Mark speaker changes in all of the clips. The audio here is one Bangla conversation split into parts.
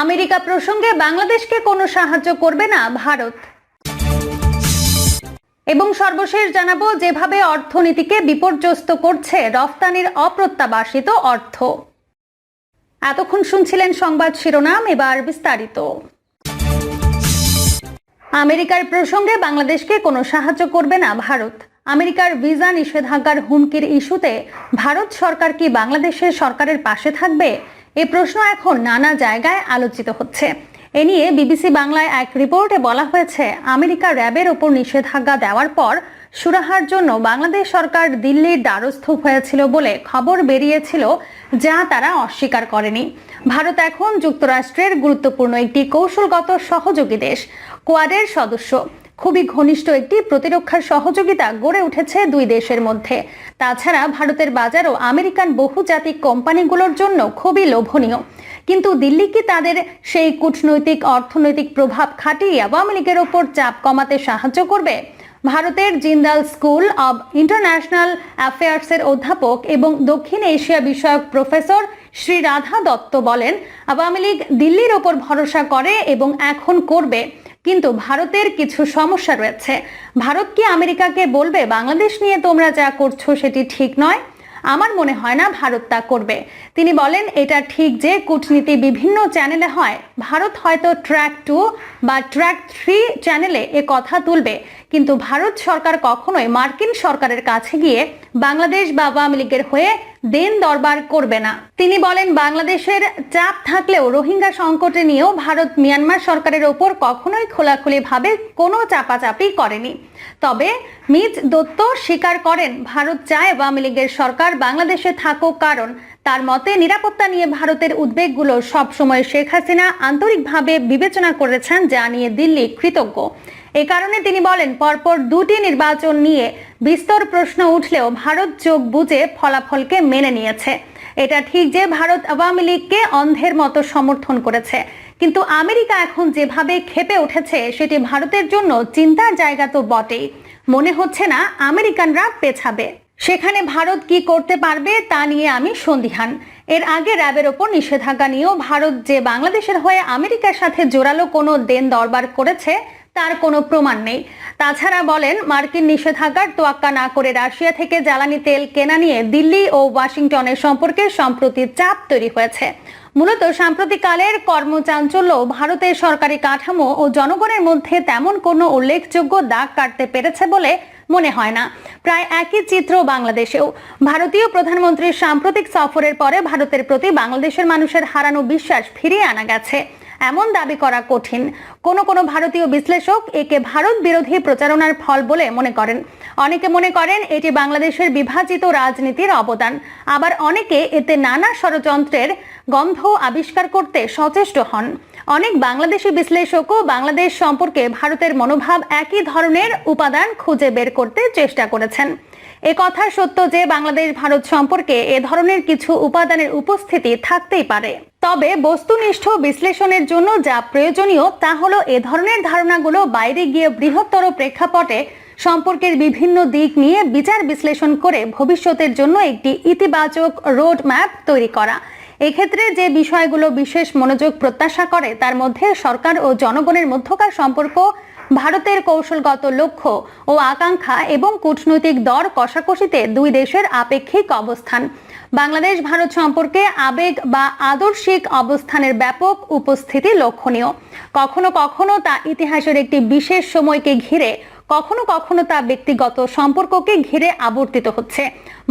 Speaker 1: আমেরিকা প্রসঙ্গে বাংলাদেশকে কোনো সাহায্য করবে না ভারত। এবং সর্বশেষ জানাব, যেভাবে অর্থনীতিকে বিপর্যস্ত করছে রফতানির অপ্রত্যাবাসিত অর্থ। এতক্ষণ শুনছিলেন সংবাদ শিরোনাম, এবার বিস্তারিত। আমেরিকার প্রসঙ্গে বাংলাদেশকে কোনো সাহায্য করবে না ভারত। আমেরিকার ভিসা নিষেধাজ্ঞার হুমকির ইস্যুতে ভারত সরকার কি বাংলাদেশের সরকারের পাশে থাকবে? এ প্রশ্ন এখন নানা জায়গায় আলোচিত হচ্ছে। এ নিয়ে বিবিসি বাংলায় এক রিপোর্টে বলা হয়েছে, আমেরিকা র্যাবের ওপর নিষেধাজ্ঞা দেওয়ার পর সুরাহার জন্য বাংলাদেশ সরকার দিল্লির দ্বারস্থ হয়েছিল বলে খবর বেরিয়েছিল, যা তারা অস্বীকার করেনি। ভারত এখন যুক্তরাষ্ট্রের গুরুত্বপূর্ণ একটি কৌশলগত সহযোগী দেশ, কোয়াডের সদস্য। খুবই ঘনিষ্ঠ একটি প্রতিরক্ষার সহযোগিতা গড়ে উঠেছে দুই দেশের মধ্যে। তাছাড়া ভারতের বাজারও আমেরিকান বহুজাতিক কোম্পানিগুলোর জন্য খুবই লোভনীয়। কিন্তু দিল্লি কি তাদের সেই কূটনৈতিক, অর্থনৈতিক প্রভাব খাটিয়ে আওয়ামী লীগের ওপর চাপ কমাতে সাহায্য করবে? ভারতের জিন্দাল স্কুল অব ইন্টারন্যাশনাল অ্যাফেয়ার্সের অধ্যাপক এবং দক্ষিণ এশিয়া বিষয়ক প্রফেসর শ্রী রাধা দত্ত বলেন, আওয়ামী লীগ দিল্লির ওপর ভরসা করে এবং এখন করবে। কিন্তু ভারতের কিছু সমস্যা রয়েছে। ভারত কি আমেরিকাকে বলবে, বাংলাদেশ নিয়ে তোমরা যা করছ সেটি ঠিক নয়? আমার মনে হয় না ভারত তা করবে। তিনি বলেন, এটা ঠিক যে কূটনীতি বিভিন্ন চ্যানেলে হয়। ভারত হয়তো ট্র্যাক টু বা ট্র্যাক থ্রি চ্যানেলে এ কথা তুলবে। কিন্তু ভারত সরকার কখনোই মার্কিন সরকারের কাছে গিয়ে বাংলাদেশ বা আওয়ামী লীগের হয়ে দেন দরবার করবে না। তিনি বলেন, বাংলাদেশের চাপ থাকলেও রোহিঙ্গা সংকটে নিয়েও ভারত মিয়ানমার সরকারের ওপর কখনোই খোলাখুলি ভাবে কোনো চাপাচাপি করেনি। তবে মিজ দত্ত স্বীকার করেন, ভারত চায় আওয়ামী লীগের সরকার বাংলাদেশে থাকুক, কারণ তার মতে নিরাপত্তা নিয়ে ভারতের উদ্বেগগুলো সবসময় শেখ হাসিনা আন্তরিকভাবে বিবেচনা করেছেন, যা নিয়ে দিল্লি কৃতজ্ঞ। এ কারণে তিনি বলেন, পরপর দুটি নির্বাচন নিয়ে বিস্তর প্রশ্ন উঠলেও ভারত চোখ বুঝে ফলাফলকে মেনে নিয়েছে। এটা ঠিক যে ভারত আওয়ামী লীগকে অন্ধের মতো সমর্থন করেছে। কিন্তু আমেরিকা এখন যেভাবে খেপে উঠেছে, সেটি ভারতের জন্য চিন্তার জায়গা তো বটেই। মনে হচ্ছে না আমেরিকানরা পেছাবে। সেখানে ভারত কি করতে পারবে, তা নিয়ে আমি সন্দিহান। এর আগে র্যাবের ওপর নিষেধাজ্ঞা নিয়েও ভারত যে বাংলাদেশের হয়ে আমেরিকার সাথে জোরালো কোনো দেন দরবার করেছে তার কোনো প্রমাণ নেই। তাছাড়া বলেন, মার্কিন নিষেধাজ্ঞার তোয়াক্কা না করে রাশিয়া থেকে জ্বালানি তেল কেনা নিয়ে দিল্লি ও ওয়াশিংটনের সম্পর্কে সম্প্রতি চাপ তৈরি হয়েছে। মূলত সাম্প্রতিককালের কর্মচাঞ্চল্য, ভারতের সরকারি কাঠামো ও জনগণের মধ্যে তেমন কোনো উল্লেখযোগ্য দাগ কাটতে পেরেছে বলে মনে হয় না। প্রায় একই চিত্র বাংলাদেশেও। ভারতীয় প্রধানমন্ত্রীর সাম্প্রতিক সফরের পরে ভারতের প্রতি বাংলাদেশের মানুষের হারানো বিশ্বাস ফিরিয়ে আনা গেছে। এমন দাবি করা কঠিন। কোন কোন ভারতীয় বিশ্লেষক একে ভারত বিরোধী প্রচারণার ফল বলে মনে করেন। অনেকে মনে করেন এটি বাংলাদেশের বিভাজিত রাজনীতির অবদান। আবার অনেকে এতে নানা ষড়যন্ত্রের গন্ধ আবিষ্কার করতে সচেষ্ট হন। অনেক বাংলাদেশি বিশ্লেষকও বাংলাদেশ সম্পর্কে ভারতের মনোভাব একই ধরনের উপাদান খুঁজে বের করতে চেষ্টা করেছেন। এ কথা সত্য যে বাংলাদেশ ভারত সম্পর্কে এ ধরনের কিছু উপাদানের উপস্থিতি থাকতেই পারে। তবে বস্তুনিষ্ঠ বিশ্লেষণের জন্য যা প্রয়োজনীয় তা হলো এ ধরনের ধারণাগুলো বাইরে গিয়ে বৃহত্তর প্রেক্ষাপটে সম্পর্কের বিভিন্ন দিক নিয়ে বিচার বিশ্লেষণ করে ভবিষ্যতের জন্য একটি ইতিবাচক রোড ম্যাপ তৈরি করা। এক্ষেত্রে যে বিষয়গুলো বিশেষ মনোযোগ প্রত্যাশা করে, তার মধ্যে সরকার ও জনগণের মধ্যকার সম্পর্ক ভারতের কৌশলগত লক্ষ্য ও আকাঙ্ক্ষা এবং কূটনৈতিক দর কষাকষিতে দুই দেশের আপেক্ষিক অবস্থান। বাংলাদেশ, ভারত সম্পর্কে আবেগ বা আদর্শিক অবস্থানের ব্যাপক উপস্থিতি লক্ষণীয়। কখনো কখনো তা ইতিহাসের একটি বিশেষ সময়কে ঘিরে কখনো কখনো তা ব্যক্তিগত সম্পর্ককে ঘিরে আবর্তিত হচ্ছে।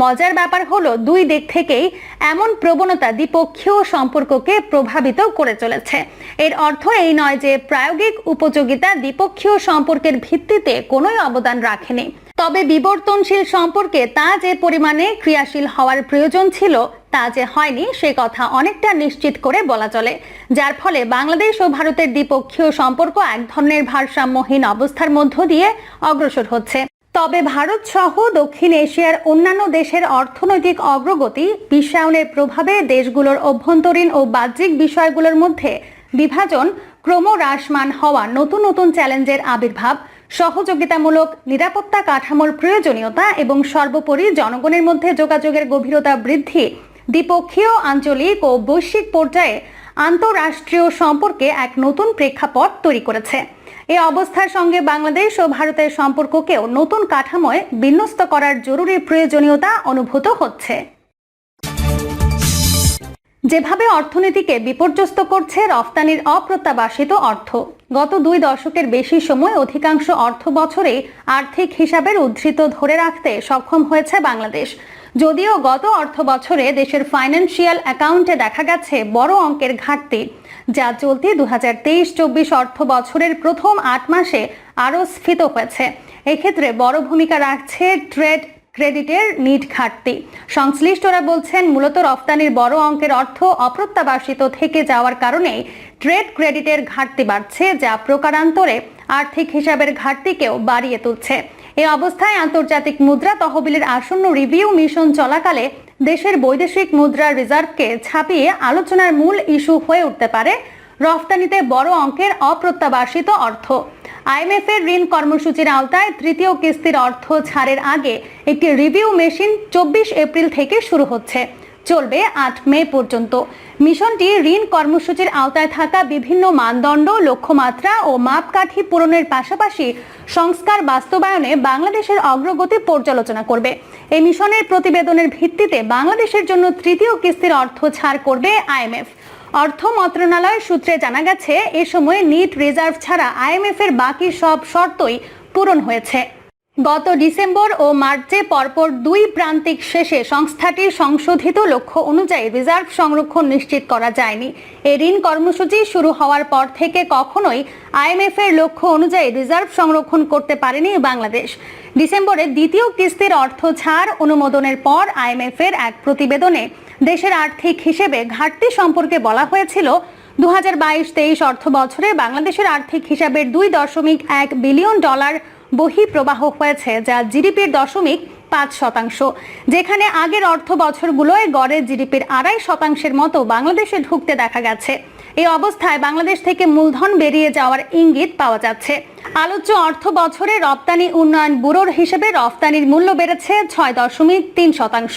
Speaker 1: মজার ব্যাপার হলো, দুই দিক থেকেই এমন প্রবণতা দ্বিপক্ষীয় সম্পর্ককে প্রভাবিত করে চলেছে। এর অর্থ এই নয় যে প্রায়োগিক উপযোগিতা দ্বিপক্ষীয় সম্পর্কের ভিত্তিতে কোনোই অবদান রাখেনি। তবে বিবর্তনশীল সম্পর্কে তা যে পরিমাণে ক্রিয়াশীল হওয়ার প্রয়োজন ছিল তা যে হয়নি, সে কথা অনেকটা নিশ্চিত করে বলা চলে। যার ফলে বাংলাদেশ ও ভারতের দ্বিপক্ষীয় সম্পর্ক এক ধরনের ভারসাম্যহীন অবস্থার মধ্য দিয়ে অগ্রসর হচ্ছে। তবে ভারত সহ দক্ষিণ এশিয়ার অন্যান্য দেশের অর্থনৈতিক অগ্রগতি, বিশ্বায়নের প্রভাবে দেশগুলোর অভ্যন্তরীণ ও বাহ্যিক বিষয়গুলোর মধ্যে বিভাজন ক্রমহ্রাসমান হওয়া নতুন নতুন চ্যালেঞ্জের আবির্ভাব। সহযোগিতামূলক নিরাপত্তা কাঠামোর প্রয়োজনীয়তা এবং সর্বোপরি জনগণের মধ্যে যোগাযোগের গভীরতা বৃদ্ধি, দ্বিপক্ষীয়, আঞ্চলিক ও বৈশ্বিক পর্যায়ে আন্তঃরাষ্ট্রীয় সম্পর্কে এক নতুন প্রেক্ষাপট তৈরি করেছে। এ অবস্থার সঙ্গে বাংলাদেশ ও ভারতের সম্পর্ককেও নতুন কাঠামোয় বিন্যস্ত করার জরুরি প্রয়োজনীয়তা অনুভূত হচ্ছে। যেভাবে অর্থনীতিকে বিপর্যস্ত করছে, রফতানির অপ্রত্যাবাসিত অর্থ। গত দুই দশকের বেশি সময় অধিকাংশ অর্থ বছরে আর্থিক হিসাবের উদ্ধৃত ধরে রাখতে সক্ষম হয়েছে বাংলাদেশ। যদিও গত অর্থ বছরে দেশের ফাইন্যান্সিয়াল অ্যাকাউন্টে দেখা গেছে বড় অঙ্কের ঘাটতি, যা চলতি দু হাজার তেইশ চব্বিশ অর্থ বছরের প্রথম আট মাসে আরও স্ফীত হয়েছে। এক্ষেত্রে বড় ভূমিকা রাখছে ট্রেড ক্রেডিটের নিট ঘাটতি। সংশ্লিষ্টরা বলছেন, মূলত রফতানির বড় অঙ্কের অর্থ অপ্রত্যাবাসিত থেকে যাওয়ার কারণে ট্রেড ক্রেডিটের ঘাটতি বাড়ছে, যা প্রকারান্তরে আর্থিক হিসাবের ঘাটতিকেও বাড়িয়ে তুলছে। এ অবস্থায় আন্তর্জাতিক মুদ্রা তহবিলের আসন্ন রিভিউ মিশন চলাকালে দেশের বৈদেশিক মুদ্রা রিজার্ভকে ছাপিয়ে আলোচনার মূল ইস্যু হয়ে উঠতে পারে রফতানিতে বড় অঙ্কের অপ্রত্যাবাসিত অর্থ। আইএমএফ এর ঋণ কর্মসূচির আওতায় তৃতীয় কিস্তির অর্থ ছাড়ের আগে একটি রিভিউ মেশিন চব্বিশ এপ্রিল থেকে শুরু হচ্ছে। চলবে আট মে পর্যন্ত। মিশনটি ঋণ কর্মসূচির আওতায় থাকা বিভিন্ন মানদণ্ড, লক্ষ্যমাত্রা ও মাপকাঠি পূরণের পাশাপাশি সংস্কার বাস্তবায়নে বাংলাদেশের অগ্রগতি পর্যালোচনা করবে। এই মিশনের প্রতিবেদনের ভিত্তিতে বাংলাদেশের জন্য তৃতীয় কিস্তির অর্থ ছাড় করবে আইএমএফ। অর্থ মন্ত্রণালয় সূত্রে জানা গেছে, এ সময়ে নিট রিজার্ভ ছাড়া আইএমএফ এর বাকি সব শর্তই পূরণ হয়েছে। গত ডিসেম্বর ও মার্চে পরপর দুই প্রান্তিক শেষে সংস্থাটির সংশোধিত লক্ষ্য অনুযায়ী রিজার্ভ সংরক্ষণ নিশ্চিত করা যায়নি। এ ঋণ কর্মসূচি শুরু হওয়ার পর থেকে কখনোই আইএমএফ এর লক্ষ্য অনুযায়ী রিজার্ভ সংরক্ষণ করতে পারেনি বাংলাদেশ। ডিসেম্বরে দ্বিতীয় কিস্তির অর্থ ছাড় অনুমোদনের পর আইএমএফ এর এক প্রতিবেদনে দেশের আর্থিক হিসেবে ঘাটতি সম্পর্কে বলা হয়েছিল দু হাজার বাইশ তেইশ অর্থ বছরে বাংলাদেশের আর্থিক হিসাবের দুই দশমিক এক বিলিয়ন ডলার বহি প্রবাহ হয়েছে, যা জিডিপির দশমিক পাঁচ শতাংশ, যেখানে আগের অর্থ বছরগুলোয় গড়ে জিডিপির আড়াই শতাংশের মতো বাংলাদেশে ঢুকতে দেখা গেছে। এই অবস্থায় বাংলাদেশ থেকে মূলধন বেরিয়ে যাওয়ার ইঙ্গিত পাওয়া যাচ্ছে। আলোচ্য অর্থ বছরে রপ্তানি উন্নয়ন ব্যুরোর হিসেবে রফতানির মূল্য বেড়েছে ছয় দশমিক তিন শতাংশ।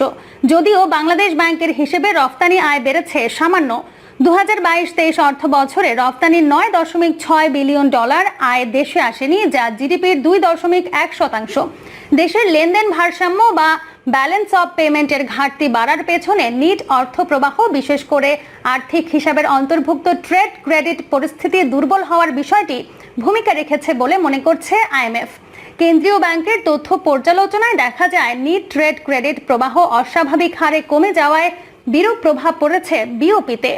Speaker 1: যদিও বাংলাদেশ ব্যাংকের হিসেবে রফতানি আয় বেড়েছে সামান্য দু হাজার বাইশ তেইশ অর্থ বছরে রপ্তানির নয় দশমিক ছয় বিলিয়ন ডলার আয় দেশে আসেনি, যা জিডিপির দুই দশমিক এক শতাংশ। দেশের লেনদেন ভারসাম্য বা ব্যালেন্স অফ পেমেন্টের ঘাটতি বাড়ার পেছনে নিট অর্থ প্রবাহ বিশেষ করে আর্থিক হিসাবের অন্তর্ভুক্ত ট্রেড ক্রেডিট পরিস্থিতি দুর্বল হওয়ার বিষয়টি ভূমিকা রেখেছে বলে মনে করছে আইএমএফ কেন্দ্রীয় ব্যাংকের তথ্য পর্যালোচনায় দেখা যায়, নিট ট্রেড ক্রেডিট প্রবাহ অস্বাভাবিক হারে কমে যাওয়ায় বিরূপ প্রভাব পড়েছে বিওপিতে।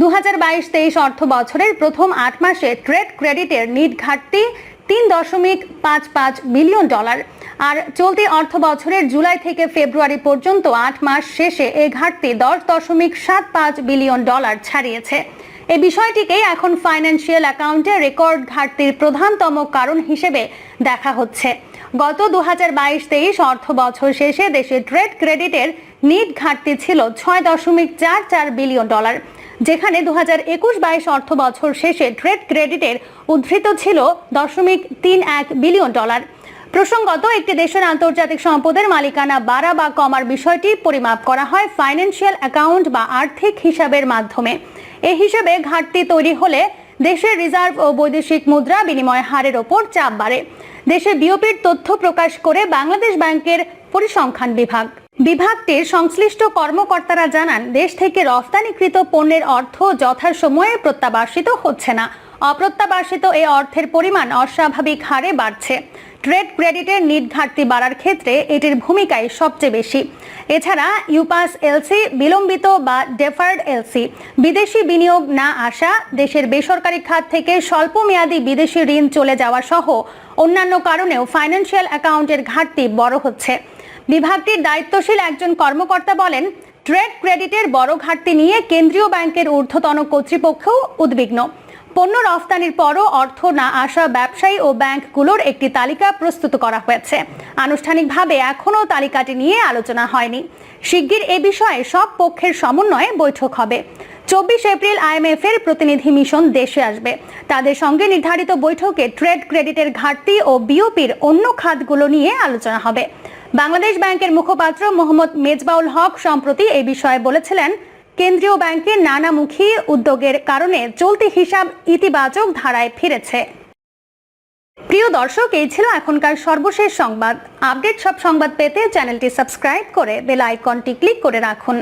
Speaker 1: দু হাজার বাইশ তেইশ অর্থ বছরের প্রথম আট মাসে ট্রেড ক্রেডিটের নিট ঘাটতি তিন দশমিক পাঁচ পাঁচ বিলিয়ন ডলার। আর চলতি অর্থ বছরের জুলাই থেকে ফেব্রুয়ারি পর্যন্ত আট মাস শেষে এ ঘাটতি দশ দশমিক সাত পাঁচ বিলিয়ন ডলার ছাড়িয়েছে। এই বিষয়টিকেই এখন ফাইন্যান্সিয়াল অ্যাকাউন্টে রেকর্ড ঘাটতির প্রধানতম কারণ হিসেবে দেখা হচ্ছে। গত দু হাজার বাইশ তেইশ অর্থ বছর শেষে দেশে ট্রেড ক্রেডিটের নিট ঘাটতি ছিল ছয় দশমিক চার চার বিলিয়ন ডলার যেখানে দু হাজার একুশ বাইশ অর্থ বছর শেষে ট্রেড ক্রেডিটের উদ্ধৃত ছিল দশমিক তিন এক বিলিয়ন ডলার প্রসঙ্গত, একটি দেশের আন্তর্জাতিক সম্পদের মালিকানা বাড়া বা কমার বিষয়টি পরিমাপ করা হয় ফাইন্যান্সিয়াল অ্যাকাউন্ট বা আর্থিক হিসাবের মাধ্যমে। এই হিসেবে ঘাটতি তৈরি হলে দেশের রিজার্ভ ও বৈদেশিক মুদ্রা বিনিময় হারের ওপর চাপ বাড়ে। দেশে বিওপির তথ্য প্রকাশ করে বাংলাদেশ ব্যাংকের পরিসংখ্যান বিভাগ। বিভাগটির সংশ্লিষ্ট কর্মকর্তারা জানান, দেশ থেকে রফতানিকৃত পণ্যের অর্থ যথাসময়ে প্রত্যাবাসিত হচ্ছে না। অপ্রত্যাবাসিত এই অর্থের পরিমাণ অস্বাভাবিক হারে বাড়ছে। ট্রেড ক্রেডিটের নিট ঘাটতি বাড়ার ক্ষেত্রে এটির ভূমিকাই সবচেয়ে বেশি। এছাড়া ইউপাস এলসি, বিলম্বিত বা ডেফার্ড এলসি, বিদেশি বিনিয়োগ না আসা, দেশের বেসরকারি খাত থেকে স্বল্প মেয়াদী বিদেশি ঋণ চলে যাওয়া সহ অন্যান্য কারণেও ফাইন্যান্সিয়াল অ্যাকাউন্টের ঘাটতি বড় হচ্ছে। বিভাগটির দায়িত্বশীল একজন কর্মকর্তা বলেন, ট্রেড ক্রেডিটের বড় ঘাটতি নিয়ে কেন্দ্রীয় ব্যাংকের ঊর্ধ্বতন কর্তৃপক্ষও উদ্বিগ্ন। পণ্য রফতানির পরও অর্থ না আসা ব্যবসায়ী ও ব্যাংকগুলোর একটি তালিকা প্রস্তুত করা হয়েছে। আনুষ্ঠানিকভাবে এখনও তালিকাটি নিয়ে আলোচনা হয়নি। শিগগির এ বিষয়ে সব পক্ষের সমন্বয়ে বৈঠক হবে। চব্বিশ এপ্রিল আইএমএফ এর প্রতিনিধি মিশন দেশে আসবে। তাদের সঙ্গে নির্ধারিত বৈঠকে ট্রেড ক্রেডিটের ঘাটতি ও বিওপির অন্য খাতগুলো নিয়ে আলোচনা হবে। বাংলাদেশ ব্যাংকের মুখপাত্র মোহাম্মদ মেজবাউল হক সম্প্রতি এই বিষয়ে বলেছিলেন কেন্দ্রীয় ব্যাংকের নানামুখী উদ্যোগের কারণে চলতি হিসাব ইতিবাচক ধারায় ফিরেছে। প্রিয় দর্শক, এই ছিল এখনকার সর্বশেষ সংবাদ। আপডেট সব সংবাদ পেতে চ্যানেলটি সাবস্ক্রাইব করে বেল আইকনটি ক্লিক করে রাখুন।